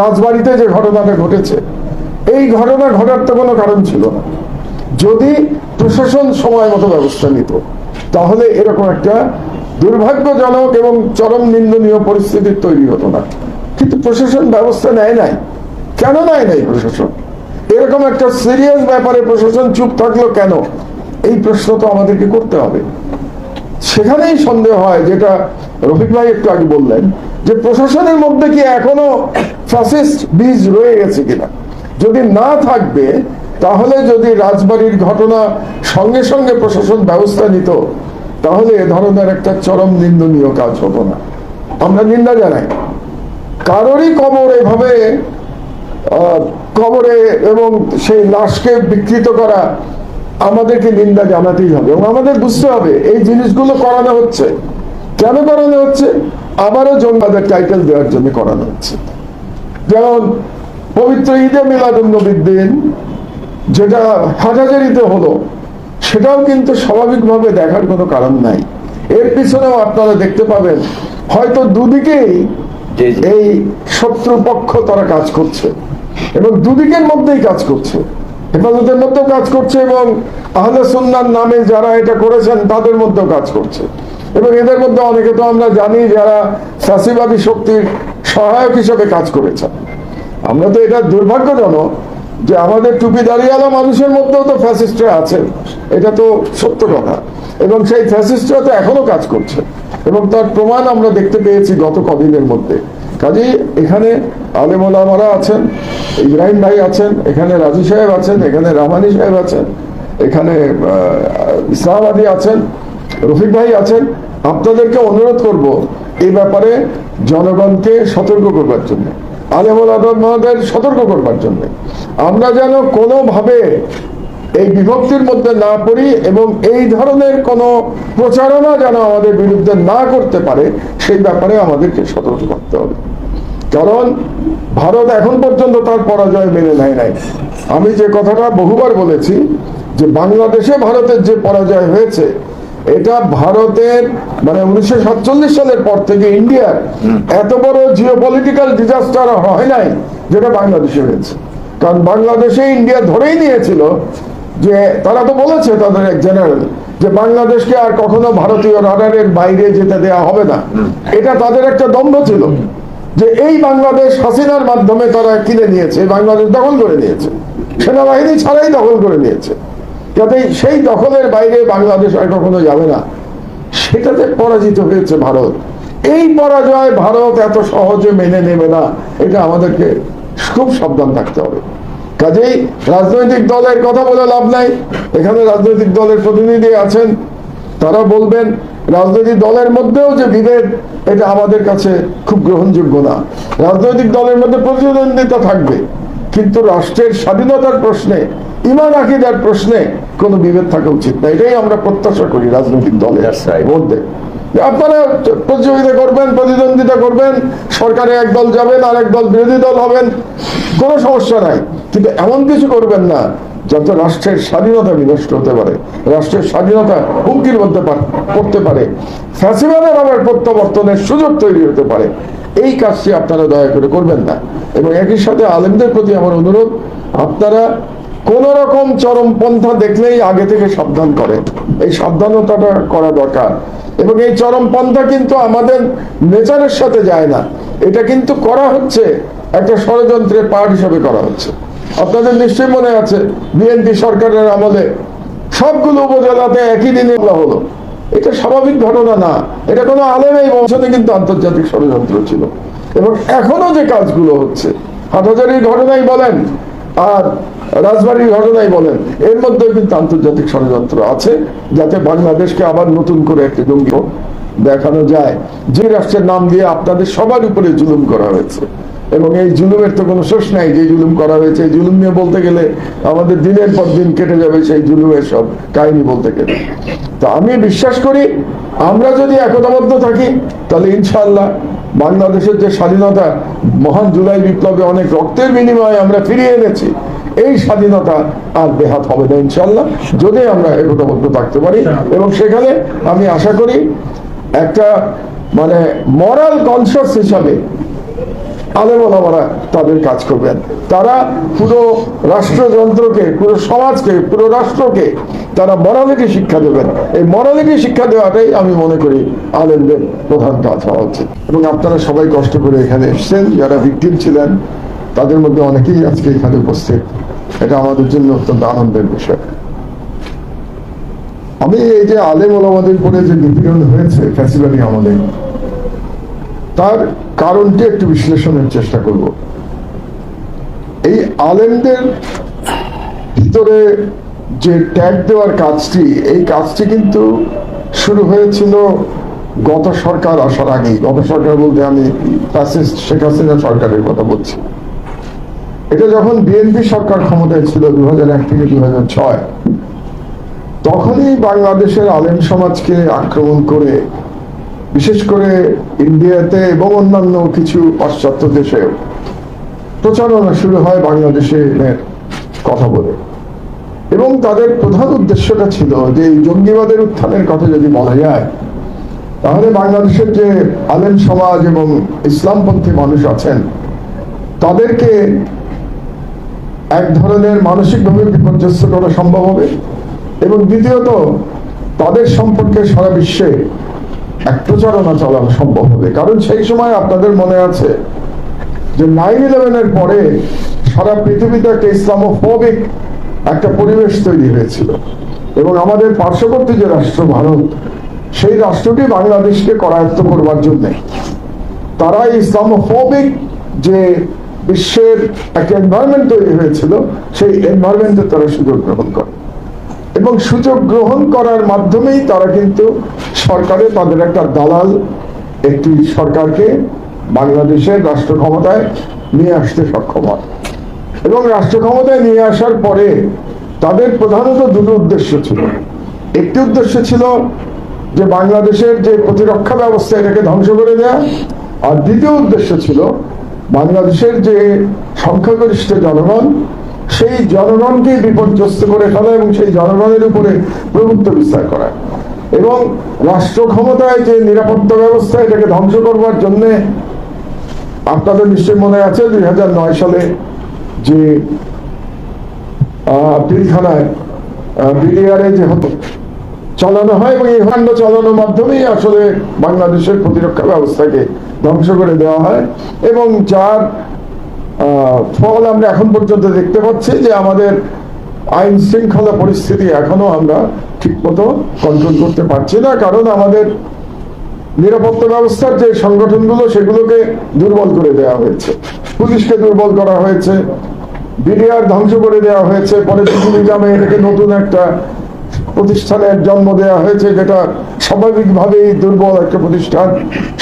রাজবাড়িতে যে ঘটনাটা ঘটেছে, এই ঘটনা ঘটার তো কোনো কারণ ছিল না। যদি প্রশাসন সময় মতো ব্যবস্থা নিত, তাহলে এরকম একটা দুর্ভাগ্যজনক এবং চরম নিন্দনীয় পরিস্থিতির তৈরি হতো না। কিন্তু প্রশাসন ব্যবস্থা নেয় নাই। কেন নেয় নাই প্রশাসন? এরকম একটা সিরিয়াস ব্যাপারে প্রশাসন চুপ থাকল কেন? এই প্রশ্ন তো আমাদেরকে করতে হবে। সেখানেই সন্দেহ হয়, যেটা রফিক ভাই একটু আগে বললেন, যে প্রশাসনের মধ্যে কি এখনও ফ্যাসিস্ট বীজ রয়ে গেছে কিনা? যদি না থাকবে, তাহলে যদি রাজবাড়ির ঘটনা সঙ্গে সঙ্গে প্রশাসন ব্যবস্থা নিত, তাহলে এ ধরনের একটা চরম নিন্দনীয় কাজ হতো না। আমরা নিন্দা জানাই। কারোরই কবর এভাবে কবরে এবং সেই লাশকে বিকৃত করা আমাদেরকে নিন্দা জানাতেই হবে এবং আমাদের বুঝতে হবে এই জিনিসগুলো করানো হচ্ছে। কেন করানো হচ্ছে? আবারও জঙ্গাদের টাইটেল দেওয়ার জন্য করানো হচ্ছে। যেমন পবিত্র ঈদে মিলাদুল নবীর দিন যেটা হাটাজারিতে হলো সেটাও কিন্তু স্বাভাবিকভাবে দেখার কোনো কারণ নাই। এর পিছনেও আপনারা দেখতে পাবেন হয়তো দুদিকেই। এই শত্রুপক্ষ তারা কাজ করছে এবং দুদিকের মধ্যেই কাজ করছে। হেফাজতের মধ্যেও কাজ করছে এবং আহলে সুন্নার নামে যারা এটা করেছেন, তাদের মধ্যেও কাজ করছে। এবং এদের মধ্যে অনেকে তো আমরা জানি যারা ফ্যাসিবাদী শক্তির সহায়ক হিসেবে কাজ করেছেন। আমরা তো এটা দুর্ভাগ্যজনক যে আমাদের টুপি দাঁড়িয়েওয়ালা মানুষের মধ্যেও তো ফ্যাসিস্টরা আছেন। এটা তো সত্য কথা। এবং সেই ফ্যাসিস্টরা তো এখনও কাজ করছে। এবং তার প্রমাণ আমরা দেখতে পেয়েছি গত কদিনের মধ্যে। কাজেই এখানে আলেমোলামারা আছেন, ইব্রাহিম ভাই আছেন, এখানে রাজু সাহেব আছেন, এখানে রামানি সাহেব আছেন, এখানে ইসলামাবাদী আছেন, রফিক ভাই আছেন। আপনাদেরকে অনুরোধ করব, এই ব্যাপারে জনগণকে সতর্ক করবার জন্য আলেমুল আদমদের সতর্ক করবার জন্য। আমরা যেন কোনোভাবে এই বিভক্তির মধ্যে না পড়ি এবং এই ধরনের কোনো প্রচারণা যেন আমাদের বিরুদ্ধে না করতে পারে, সেই ব্যাপারে আমাদেরকে সতর্ক করতে হবে। কারণ ভারত এখন পর্যন্ত তার পরাজয় মেনে নেয় নাই। আমি যে কথাটা বহুবার বলেছি যে বাংলাদেশে ভারতের যে পরাজয় হয়েছে, এটা ভারতের মানে উনিশশো সাতচল্লিশ সালের পর থেকে ইন্ডিয়ার এত বড় জিও পলিটিক্যাল ডিজাস্টার হয় নাই যেটা বাংলাদেশে হয়েছে। কারণ বাংলাদেশে ইন্ডিয়া ধরেই নিয়েছিল যে, তারা তো বলেছে তাদের এক জেনারেল যে বাংলাদেশকে আর কখনো ভারতীয় রাডারের বাইরে যেতে দেয়া হবে না। এটা তাদের একটা দ্বন্দ্ব ছিল। যে এই বাংলাদেশ হাসিনার মাধ্যমে তারা কিনে নিয়েছে বাংলাদেশ দখল করে নিয়েছে। সেনাবাহিনী ছাড়াই দখল করে নিয়েছে। যাতে সেই দখলের বাইরে বাংলাদেশ আর কখনো যাবে না। সেটাতে পরাজিত হয়েছে ভারত। এই পরাজয় ভারত এত সহজে মেনে নেবে না, এটা আমাদেরকে খুব সাবধান থাকতে হবে। কাজেই রাজনৈতিক দলের কথা বলে লাভ নাই। এখানে রাজনৈতিক দলের প্রতিনিধি আছেন, তারা বলবেন রাজনৈতিক দলের মধ্যেও যে বিভেদ এটা আমাদের কাছে খুব গ্রহণযোগ্য না। রাজনৈতিক দলের মধ্যে প্রতিদ্বন্দ্বিতা থাকবে কিন্তু রাষ্ট্রের স্বাধীনতার প্রশ্নে ইমান আকিদার প্রশ্নে কোনো বিভেদ থাকা উচিত না। এটাই আমরা প্রত্যাশা করি রাজনৈতিক দলের. মধ্যে। আপনারা প্রতিযোগিতা করবেন প্রতিদ্বন্দ্বিতা করবেন সরকারে এক দল যাবেন আর এক দল বিরোধী দল হবেন কোনো সমস্যা নাই। কিন্তু এমন কিছু করবেন না যাতে রাষ্ট্রের স্বাধীনতা বিনষ্ট হতে পারে, রাষ্ট্রের স্বাধীনতা হুমকির মধ্যে পড়তে পারে, ফ্যাসিবাদের আবার প্রত্যাবর্তনের সুযোগ তৈরি হতে পারে, এই কাজটি আপনারা দয়া করে করবেন না। এবং একই সাথে আলেমদের প্রতি আমার অনুরোধ, আপনারা কোন রকম চরম পন্থা দেখলেই আগে থেকে সাবধান করেন। এই সাবধানতাটা করা দরকার। এবং এই চরম পন্থা কিন্তু আমাদের নেচারের সাথে যায় না। এটা কিন্তু করা হচ্ছে, একটা ষড়যন্ত্রের পার্ট হিসেবে করা হচ্ছে। আপনাদের নিশ্চয়ই মনে আছে, বিএনপি সরকারের আমলে সবগুলো উপজেলাতে একই দিনে হলো। এটা স্বাভাবিক ঘটনা না। এটা কোনো আলেম এই বংশতে কিন্তু আন্তর্জাতিক ষড়যন্ত্র ছিল। এবং এখনও যে কাজগুলো হচ্ছে, হাটহাজারির ঘটনাই বলেন আর রাজবাড়ির ঘটনাই বলেন, এর মধ্যে কিন্তু আন্তর্জাতিক ষড়যন্ত্র আছে, যাতে বাংলাদেশকে আবার নতুন করে একটি জঙ্গি দেখানো যায়। যে রাষ্ট্রের নাম দিয়ে আপনাদের সবার উপরে জুলুম করা হয়েছে। এবং এই জুলুমের তো কোনো শেষ নাই যে জুলুম করা হয়েছে। এই জুলুম নিয়ে বলতে গেলে আমাদের দিনের পর দিন কেটে যাবে সেই জুলুমের সব কাহিনী বলতে গেলে। তো আমি বিশ্বাস করি, আমরা যদি একতাবদ্ধ থাকি, তাহলে ইনশাআল্লাহ বাংলাদেশের যে স্বাধীনতা, মহান জুলাই বিপ্লবে অনেক রক্তের বিনিময়ে আমরা ফিরিয়ে এনেছি, এই স্বাধীনতা আর বেহাত হবে না ইনশাল্লাহ যদি আমরা একতাবদ্ধ থাকতে পারি। এবং সেখানে আমি আশা করি একটা মানে মরাল কনসিয়াস হিসাবে আলেমলামারা তাদের কাজ করবেন। তারা পুরো রাষ্ট্রযন্ত্রকে, পুরো সমাজকে, পুরো রাষ্ট্রকে তারা মরালিটি শিক্ষা দেবেন। এই মরালিটি শিক্ষা দেওয়াটাই আমি মনে করি আলেমদের প্রধান কাজ হওয়া উচিত। এবং আপনারা সবাই কষ্ট করে এখানে এসছেন, যারা ভিকটিম ছিলেন, তাদের মধ্যে অনেকেই আজকে এখানে উপস্থিত। এটা আমাদের জন্য অত্যন্ত আনন্দের বিষয়। আমি এই যে আলেম ওলামাদের উপরে যে নিপীড়ন হয়েছে ফ্যাসিবাদী আমাদের তার কারণটি একটু বিশ্লেষণের চেষ্টা করব। এই আলেমদের ভিতরে যে ট্যাগ দেওয়ার কাজটি, এই কাজটি কিন্তু শুরু হয়েছিল গত সরকার আসার আগেই। গত সরকার বলতে আমি শেখ হাসিনা সরকারের কথা বলছি। এটা যখন বিএনপি সরকার ক্ষমতায় ছিল দু হাজার এক থেকে দু হাজার ছয়, তখনই বাংলাদেশের আলেম সমাজকে আক্রমণ করে বিশেষ করে ইন্ডিয়াতে এবং অন্যান্য কিছু পাশ্চাত্য দেশে প্রচারণা শুরু হয় বাংলাদেশের কথা বলে। এবং তাদের প্রধান উদ্দেশ্যটা ছিল যে এই জঙ্গিবাদের উত্থানের কথা যদি বলা যায়, তাহলে বাংলাদেশের যে আলেম সমাজ এবং ইসলামপন্থী মানুষ আছেন, তাদেরকে এক ধরনের মানসিকভাবে বিপর্যস্ত করা সম্ভব হবে। এবং দ্বিতীয়ত, তাদের সম্পর্কে সারা বিশ্বে এক প্রচারণা চালানো সম্ভব হবে। কারণ সেই সময় আপনাদের মনে আছে যে নাইন ইলেভেনের পরে সারা পৃথিবীতে একটা ইসলামোফোবিক একটা পরিবেশ তৈরি হয়েছিল। এবং আমাদের পার্শ্ববর্তী যে রাষ্ট্র ভারত, সেই রাষ্ট্রটি বাংলাদেশকে করায়ত্ত করবার জন্য তারা ইসলামোফোবিক যে বিশ্বের একটা এনভায়রনমেন্ট তৈরি হয়েছিল, সেই এনভায়রনমেন্টে তারা সুযোগ গ্রহণ করে। এবং সুযোগ গ্রহণ করার মাধ্যমেই তারা কিন্তু সরকারে তাদের একটা দালাল একটি সরকারকে বাংলাদেশের রাষ্ট্র ক্ষমতায় নিয়ে আসতে সক্ষম হয়। এবং রাষ্ট্র ক্ষমতায় নিয়ে আসার পরে তাদের প্রধানত দুটো উদ্দেশ্য ছিল। একটি উদ্দেশ্য ছিল যে বাংলাদেশের যে প্রতিরক্ষা ব্যবস্থা এটাকে ধ্বংস করে দেয়া, আর দ্বিতীয় উদ্দেশ্য ছিল বাংলাদেশের যে সংখ্যাগরিষ্ঠ জনগণ সেই জনগণকে বিপর্যস্ত করে ফেলা এবং সেই জনগণের উপরে প্রভুত্ব বিস্তার করা। এবং রাষ্ট্র ক্ষমতায় যে নিরাপত্তা ব্যবস্থা এটাকে ধ্বংস করবার জন্য আপনাদের নিশ্চয় মনে আছে দুই সালে যে পিলখানায় বিডিআরে যে হতো চালানো হয় এবং এই কাণ্ড চালানোর মাধ্যমেই আসলে বাংলাদেশের প্রতিরক্ষা ব্যবস্থাকে ধ্বংস করে দেওয়া হয় এবং যার ফল আমরা এখন পর্যন্ত দেখতে পাচ্ছি যে আমাদের আইন শৃঙ্খলা পরিস্থিতি এখনও আমরা ঠিক মতো কন্ট্রোল করতে পারছি না, কারণ আমাদের নিরাপত্তা ব্যবস্থার যে সংগঠনগুলো, সেগুলোকে দুর্বল করে দেওয়া হয়েছে। পুলিশকে দুর্বল করা হয়েছে, বিডিআর ধ্বংস করে দেওয়া হয়েছে, পরে নিজামে এটাকে নতুন একটা প্রতিষ্ঠানের জন্ম দেওয়া হয়েছে, যেটা স্বাভাবিকভাবেই দুর্বল একটা প্রতিষ্ঠান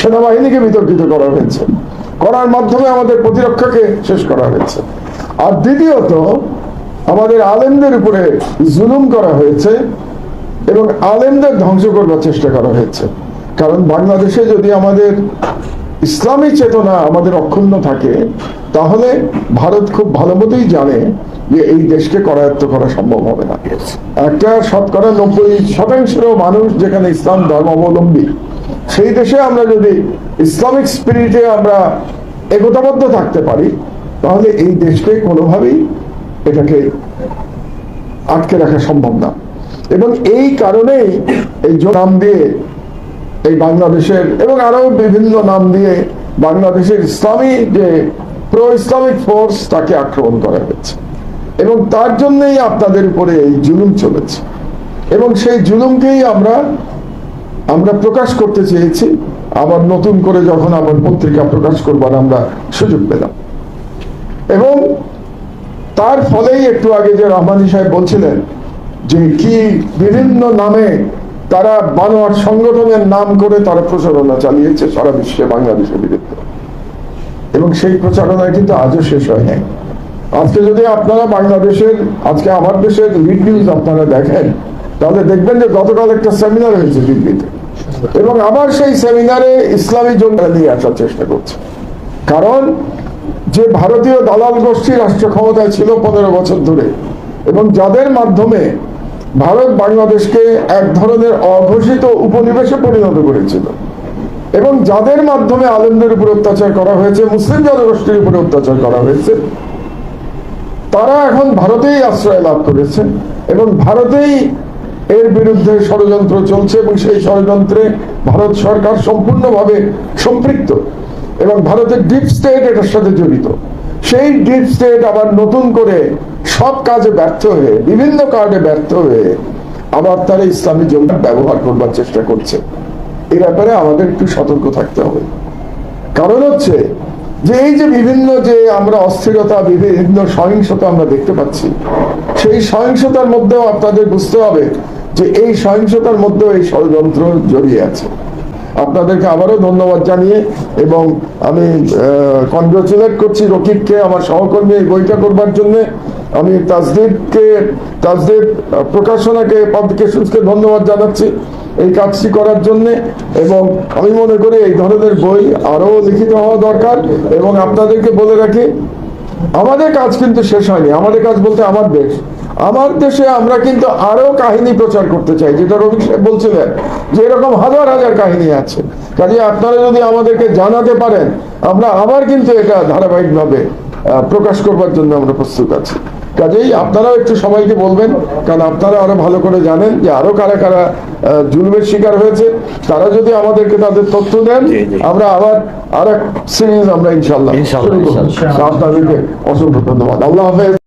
সেনাবাহিনীকে বিতর্কিত করা হয়েছে। করার মাধ্যমে আমাদের প্রতিরক্ষাকে শেষ করা হয়েছে। আর দ্বিতীয়ত, আমাদের আলেমদের উপরে জুলুম করা হয়েছে এবং আলেমদের ধ্বংস করবার চেষ্টা করা হয়েছে। কারণ বাংলাদেশে যদি আমাদের ইসলামী চেতনা আমাদের অক্ষুণ্ণ থাকে, তাহলে ভারত খুব ভালো মতোই জানে যে এই দেশকে করায়ত্ত করা সম্ভব হবে না। একটা শতকরা নব্বই শতাংশের মানুষ যেখানে ইসলাম ধর্মাবলম্বী সেই দেশে আমরা যদি ইসলামিক স্পিরিটে আমরা একতাবদ্ধ থাকতে পারি, তাহলে এই দেশকে কোনোভাবেই এটাকে আটকে রাখা সম্ভব না। এবং এই কারণেই এই নাম দিয়ে এই বাংলাদেশের এবং আরও বিভিন্ন নাম দিয়ে বাংলাদেশের ইসলামী যে প্রো ইসলামিক ফোর্স তাকে আক্রমণ করা হয়েছে। এবং তার জন্যই আপনাদের উপরে এই জুলুম চলেছে। এবং সেই জুলুমকেই আমরা আমরা প্রকাশ করতে চেয়েছি, আবার নতুন করে যখন আবার পত্রিকা প্রকাশ করবার আমরা সুযোগ পেলাম। এবং তার ফলেই একটু আগে যে রহমানি সাহেব বলছিলেন যে কি বিভিন্ন নামে তারা বানোয়ার সংগঠনের নাম করে তারা প্রচারণা চালিয়েছে সারা বিশ্বে বাংলাদেশের বিরুদ্ধে এবং সেই প্রচারণায় কিন্তু আজও শেষ হয় নাই আজকে যদি আপনারা বাংলাদেশের, আজকে আমার দেশের লিড নিউজ আপনারা দেখেন তাহলে দেখবেন যে গতকাল একটা সেমিনার হয়েছে দিল্লিতে। এবং আবার সেই সেমিনারে ইসলামী জঙ্গা নিয়ে আসার চেষ্টা করছে। কারণ যে ভারতীয় দালাল গোষ্ঠী রাষ্ট্র ক্ষমতায় ছিল পনেরো বছর ধরে, এবং যাদের মাধ্যমে ভারত বাংলাদেশকে এক ধরনের অঘোষিত উপনিবেশে পরিণত করেছিল, এবং যাদের মাধ্যমে আলেমদের উপর অত্যাচার করা হয়েছে, মুসলিম জনগোষ্ঠীর উপরে অত্যাচার করা হয়েছে, তারা এখন ভারতেই আশ্রয় লাভ করেছে, এবং ভারতেই এর বিরুদ্ধে ষড়যন্ত্র চলছে এবং সেই ষড়যন্ত্রে ভারত সরকার সম্পূর্ণভাবে সম্পৃক্ত এবং ভারতের ডিপ স্টেট এটার সাথে জড়িত। সেই ডিপ স্টেট আবার নতুন করে সব কাজে ব্যর্থ হয়ে, বিভিন্ন কার্ডে ব্যর্থ হয়ে আবার তারা ইসলামী জঙ্গি ব্যবহার করবার চেষ্টা করছে। এই ব্যাপারে আমাদের একটু সতর্ক থাকতে হবে। কারণ হচ্ছে যে এই যে বিভিন্ন যে আমরা অস্থিরতা, বিভিন্ন সহিংসতা আমরা দেখতে পাচ্ছি, সেই সহিংসতার মধ্যেও আপনাদের বুঝতে হবে যে এই সহিংসতার মধ্যেও এই ষড়যন্ত্র জড়িয়ে আছে। আপনাদেরকে আবারও ধন্যবাদ জানিয়ে এবং আমি কনগ্রাচুলেট করছি রকিবকে, আমার সহকর্মী এই বইটা করবার জন্য। আমি তাজদীপকে, তাজদীপ প্রকাশনাকে পাবলিকেশনসকে ধন্যবাদ জানাচ্ছি এই কাজটি করার জন্য এবং আমি মনে করি এই ধরনের বই আরও লিখিত হওয়া দরকার এবং আপনাদেরকে বলে রাখি, আমাদের কাজ কিন্তু শেষ হয়নি। আমাদের কাজ বলতে আমার দেশ। আমার দেশে আমরা কিন্তু আরও কাহিনী প্রচার করতে চাই যেটা রবি সাহেব বলছিলেন যে এরকম হাজার হাজার কাহিনী আছে কাজে আপনারা যদি আমাদেরকে জানাতে পারেন আমরা আবার কিন্তু এটা ধারাবাহিকভাবে প্রকাশ করবার জন্য আমরা প্রস্তুত আছি কাজেই আপনারাও একটু সবাইকে বলবেন কারণ আপনারা আরও ভালো করে জানেন যে আরও কারা কারা জুলুমের শিকার হয়েছে তারা যদি আমাদেরকে তাদের তথ্য দেন। আমরা আবার আর এক সিরিজ আমরা। ইনশাল্লাহ। আপনাদেরকে অসংখ্য ধন্যবাদ আল্লাহ হাফেজ